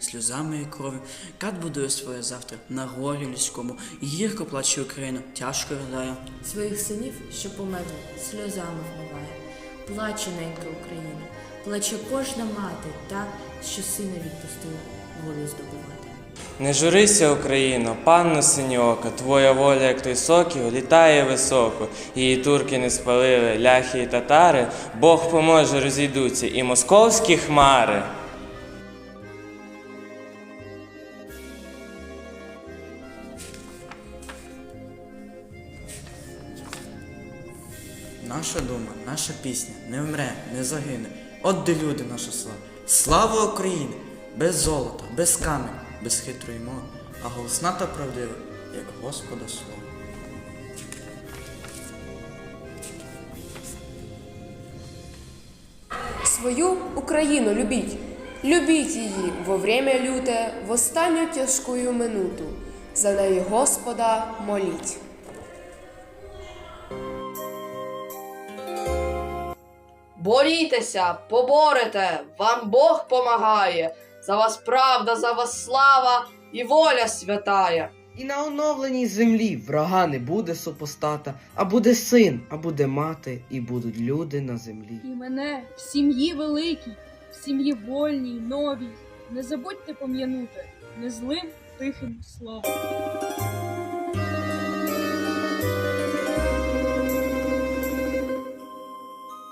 сльозами і кров'ю. Кат будує своє завтра на горі людському. Гірко плаче Україна, тяжко ридає. Своїх синів, що померли, сльозами вмиває. Плаче ненька Україна, плаче кожна мати, та, що сина відпустила волю здобувати. Не журися, Україно, панно синьока, твоя воля, як той сокіл, літає високо. Її турки не спалили, ляхи і татари, Бог поможе, розійдуться і московські хмари. Наша дума, наша пісня не вмре, не загине. От де люди наша слава. Слава Україні! Без золота, без камень, без хитрої мови, а голосна та правдива, як Господа слово. Свою Україну любіть, любіть її во время люте, в останню тяжкую минуту. За неї Господа моліть. Борітеся, поборете, вам Бог помагає. За вас правда, за вас слава і воля святая. І на оновленій землі врага не буде супостата, а буде син, а буде мати, і будуть люди на землі. І мене в сім'ї великій, в сім'ї вольній, новій. Не забудьте пом'янути незлим тихим словом.